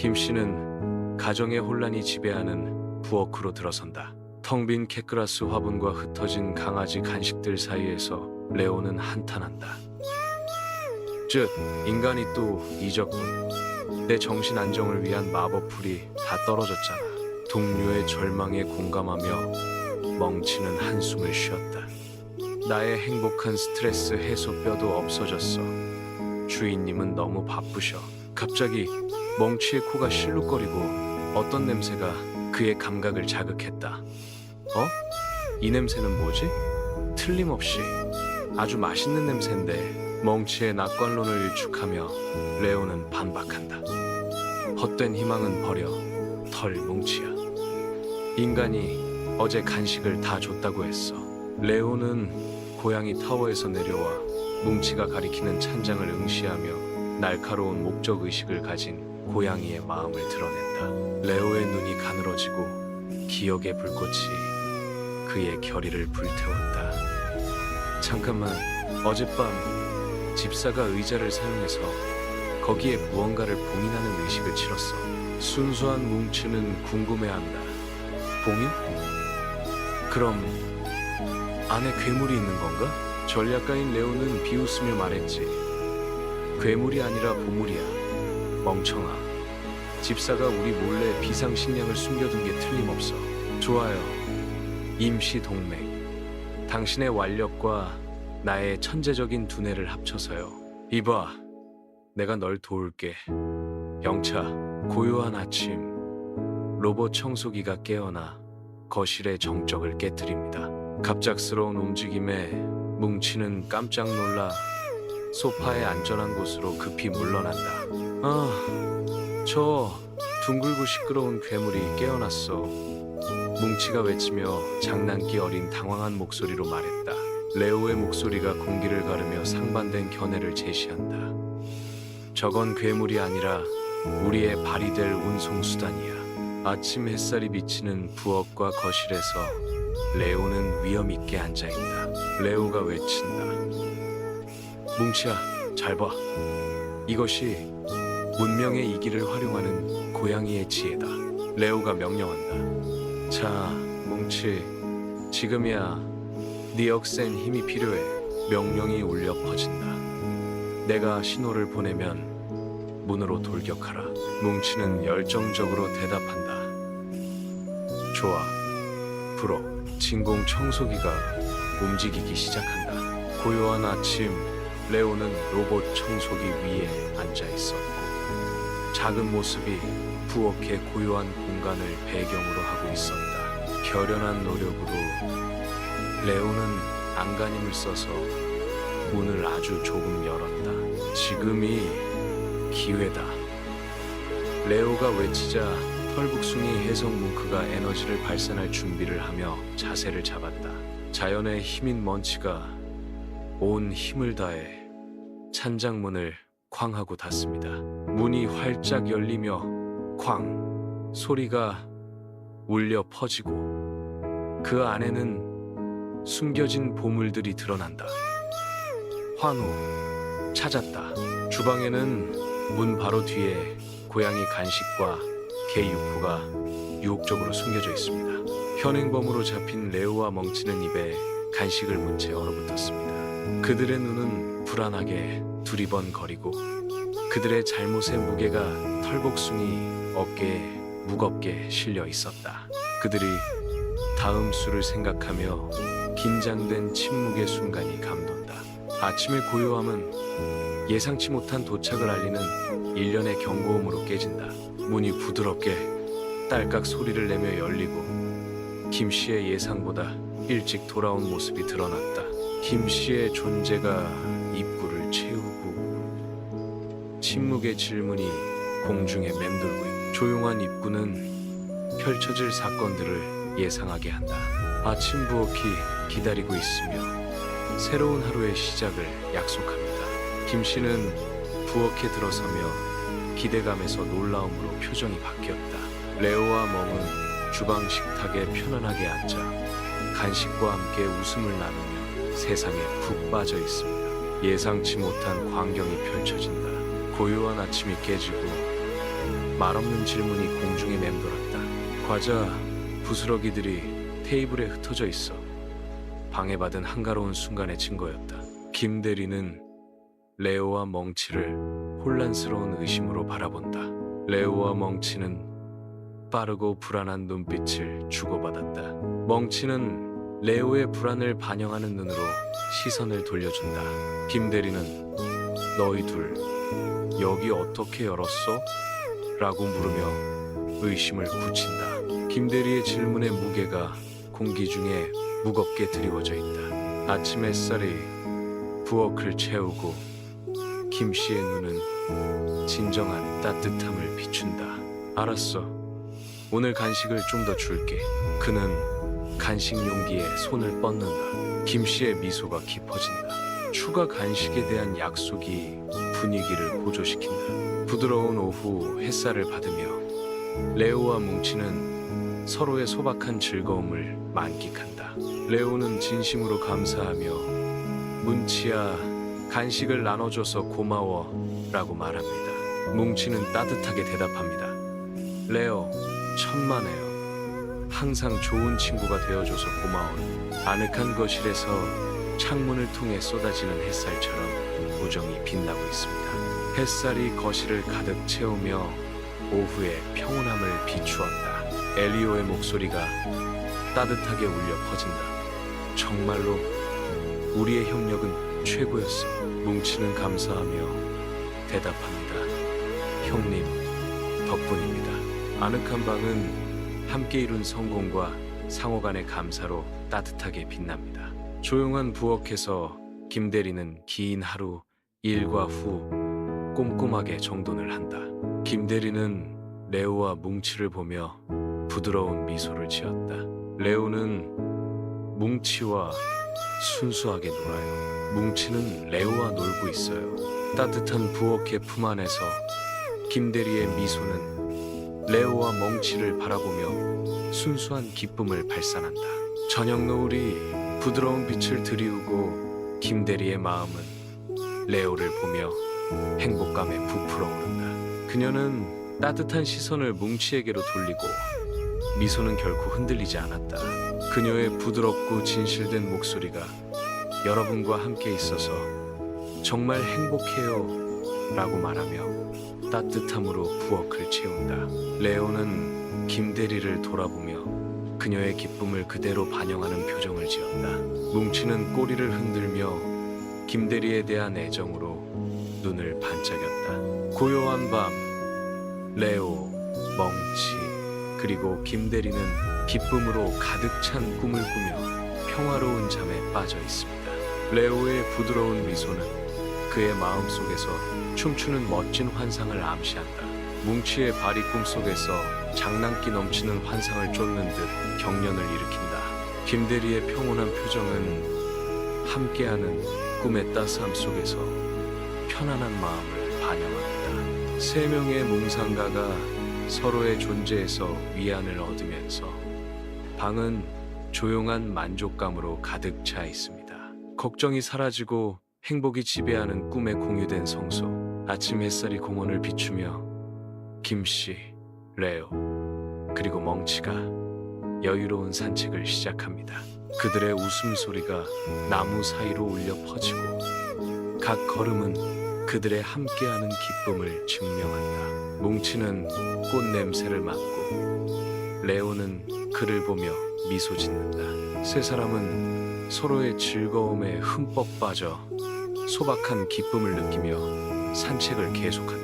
김 씨는 가정의 혼란이 지배하는 부엌으로 들어선다. 텅 빈 캣그라스 화분과 흩어진 강아지 간식들 사이에서 레오는 한탄한다. 즉, 인간이 또 잊었군. 내 정신 안정을 위한 마법풀이 다 떨어졌잖아. 동료의 절망에 공감하며 멍치는 한숨을 쉬었다. 나의 행복한 스트레스 해소뼈도 없어졌어. 주인님은 너무 바쁘셔. 갑자기 멍치의 코가 실룩거리고 어떤 냄새가 그의 감각을 자극했다. 어? 이 냄새는 뭐지? 틀림없이 아주 맛있는 냄새인데 멍치의 낙관론을 일축하며 레오는 반박한다. 헛된 희망은 버려 털 뭉치야. 인간이 어제 간식을 다 줬다고 했어. 레오는 고양이 타워에서 내려와 뭉치가 가리키는 찬장을 응시하며 날카로운 목적 의식을 가진 고양이의 마음을 드러낸다. 레오의 눈이 가늘어지고 기억의 불꽃이 그의 결의를 불태웠다. 잠깐만, 어젯밤 집사가 의자를 사용해서 거기에 무언가를 봉인하는 의식을 치렀어. 순수한 뭉치는 궁금해한다. 봉인? 그럼 안에 괴물이 있는 건가? 전략가인 레오는 비웃으며 말했지. 괴물이 아니라 보물이야. 멍청아. 집사가 우리 몰래 비상식량을 숨겨둔 게 틀림없어. 좋아요. 임시 동맹. 당신의 완력과 나의 천재적인 두뇌를 합쳐서요. 이봐. 내가 널 도울게. 영차, 고요한 아침. 로봇 청소기가 깨어나 거실의 정적을 깨뜨립니다. 갑작스러운 움직임에 뭉치는 깜짝 놀라 소파의 안전한 곳으로 급히 물러난다. 아, 저 둥글고 시끄러운 괴물이 깨어났어. 뭉치가 외치며 장난기 어린 당황한 목소리로 말했다. 레오의 목소리가 공기를 가르며 상반된 견해를 제시한다. 저건 괴물이 아니라 우리의 발이 될 운송수단이야. 아침 햇살이 비치는 부엌과 거실에서 레오는 위험 있게 앉아 있다. 레오가 외친다. 뭉치야, 잘 봐. 이것이 문명의 이기를 활용하는 고양이의 지혜다. 레오가 명령한다. 자, 뭉치, 지금이야. 네 억센 힘이 필요해. 명령이 울려 퍼진다. 내가 신호를 보내면 문으로 돌격하라. 뭉치는 열정적으로 대답한다. 좋아. 불어. 진공 청소기가 움직이기 시작한다. 고요한 아침, 레오는 로봇 청소기 위에 앉아 있었고, 작은 모습이 부엌의 고요한 공간을 배경으로 하고 있었다. 결연한 노력으로 레오는 안간힘을 써서 문을 아주 조금 열었다. 지금이 기회다. 레오가 외치자 털북숭이 해성 뭉크가 에너지를 발산할 준비를 하며 자세를 잡았다. 자연의 힘인 먼치가 온 힘을 다해 찬장문을 쾅 하고 닫습니다. 문이 활짝 열리며 쾅 소리가 울려 퍼지고 그 안에는 숨겨진 보물들이 드러난다. 환우 찾았다. 주방에는 문 바로 뒤에 고양이 간식과 개 육포가 유혹적으로 숨겨져 있습니다. 현행범으로 잡힌 레오와 멍치는 입에 간식을 문 채 얼어붙었습니다. 그들의 눈은 불안하게 두리번거리고 그들의 잘못의 무게가 털복숭이 어깨에 무겁게 실려 있었다. 그들이 다음 수를 생각하며 긴장된 침묵의 순간이 감돈다. 아침의 고요함은 예상치 못한 도착을 알리는 일련의 경고음으로 깨진다. 문이 부드럽게 딸깍 소리를 내며 열리고 김 씨의 예상보다 일찍 돌아온 모습이 드러났다. 김 씨의 존재가 입구를 채우고 침묵의 질문이 공중에 맴돌고 있고 조용한 입구는 펼쳐질 사건들을 예상하게 한다. 아침 부엌이 기다리고 있으며 새로운 하루의 시작을 약속합니다. 김 씨는 부엌에 들어서며 기대감에서 놀라움으로 표정이 바뀌었다. 레오와 멍은 주방 식탁에 편안하게 앉아 간식과 함께 웃음을 나누며 세상에 푹 빠져 있습니다. 예상치 못한 광경이 펼쳐진다. 고요한 아침이 깨지고 말없는 질문이 공중에 맴돌았다. 과자, 부스러기들이 테이블에 흩어져 있어 방해받은 한가로운 순간의 증거였다. 김 대리는 레오와 멍치를 혼란스러운 의심으로 바라본다. 레오와 멍치는 빠르고 불안한 눈빛을 주고받았다. 멍치는 레오의 불안을 반영하는 눈으로 시선을 돌려준다. 김 대리는 너희 둘 여기 어떻게 열었어? 라고 물으며 의심을 굳힌다. 김 대리의 질문의 무게가 공기 중에 무겁게 드리워져 있다. 아침 햇살이 부엌을 채우고 김 씨의 눈은 진정한 따뜻함을 비춘다. 알았어. 오늘 간식을 좀 더 줄게. 그는 간식 용기에 손을 뻗는다. 김 씨의 미소가 깊어진다. 추가 간식에 대한 약속이 분위기를 고조시킨다. 부드러운 오후 햇살을 받으며 레오와 뭉치는 서로의 소박한 즐거움을 만끽한다. 레오는 진심으로 감사하며 뭉치야 간식을 나눠줘서 고마워 라고 말합니다. 뭉치는 따뜻하게 대답합니다. 레오 천만에요. 항상 좋은 친구가 되어줘서 고마워요. 아늑한 거실에서 창문을 통해 쏟아지는 햇살처럼 우정이 빛나고 있습니다. 햇살이 거실을 가득 채우며 오후의 평온함을 비추었다. 엘리오의 목소리가 따뜻하게 울려 퍼진다. 정말로 우리의 협력은 최고였어. 뭉치는 감사하며 대답합니다. 형님 덕분입니다. 아늑한 방은 함께 이룬 성공과 상호 간의 감사로 따뜻하게 빛납니다. 조용한 부엌에서 김 대리는 긴 하루 일과 후 꼼꼼하게 정돈을 한다. 김 대리는 레오와 뭉치를 보며 부드러운 미소를 지었다. 레오는 뭉치와 순수하게 놀아요. 뭉치는 레오와 놀고 있어요. 따뜻한 부엌의 품 안에서 김 대리의 미소는 레오와 멍치를 바라보며 순수한 기쁨을 발산한다. 저녁 노을이 부드러운 빛을 드리우고 김 대리의 마음은 레오를 보며 행복감에 부풀어 오른다. 그녀는 따뜻한 시선을 뭉치에게로 돌리고 미소는 결코 흔들리지 않았다. 그녀의 부드럽고 진실된 목소리가 여러분과 함께 있어서 정말 행복해요 라고 말하며 따뜻함으로 부엌을 채운다. 레오는 김대리를 돌아보며 그녀의 기쁨을 그대로 반영하는 표정을 지었다. 뭉치는 꼬리를 흔들며 김대리에 대한 애정으로 눈을 반짝였다. 고요한 밤, 레오, 멍치, 그리고 김대리는 기쁨으로 가득 찬 꿈을 꾸며 평화로운 잠에 빠져 있습니다. 레오의 부드러운 미소는 그의 마음 속에서 춤추는 멋진 환상을 암시한다. 뭉치의 발이 꿈속에서 장난기 넘치는 환상을 쫓는 듯 경련을 일으킨다. 김대리의 평온한 표정은 함께하는 꿈의 따스함 속에서 편안한 마음을 반영합니다. 세 명의 몽상가가 서로의 존재에서 위안을 얻으면서 방은 조용한 만족감으로 가득 차 있습니다. 걱정이 사라지고 행복이 지배하는 꿈에 공유된 성소. 아침 햇살이 공원을 비추며 김씨, 레오, 그리고 멍치가 여유로운 산책을 시작합니다. 그들의 웃음소리가 나무 사이로 울려 퍼지고 각 걸음은 그들의 함께하는 기쁨을 증명한다. 뭉치는 꽃 냄새를 맡고 레오는 그를 보며 미소 짓는다. 세 사람은 서로의 즐거움에 흠뻑 빠져 소박한 기쁨을 느끼며 산책을 계속한다.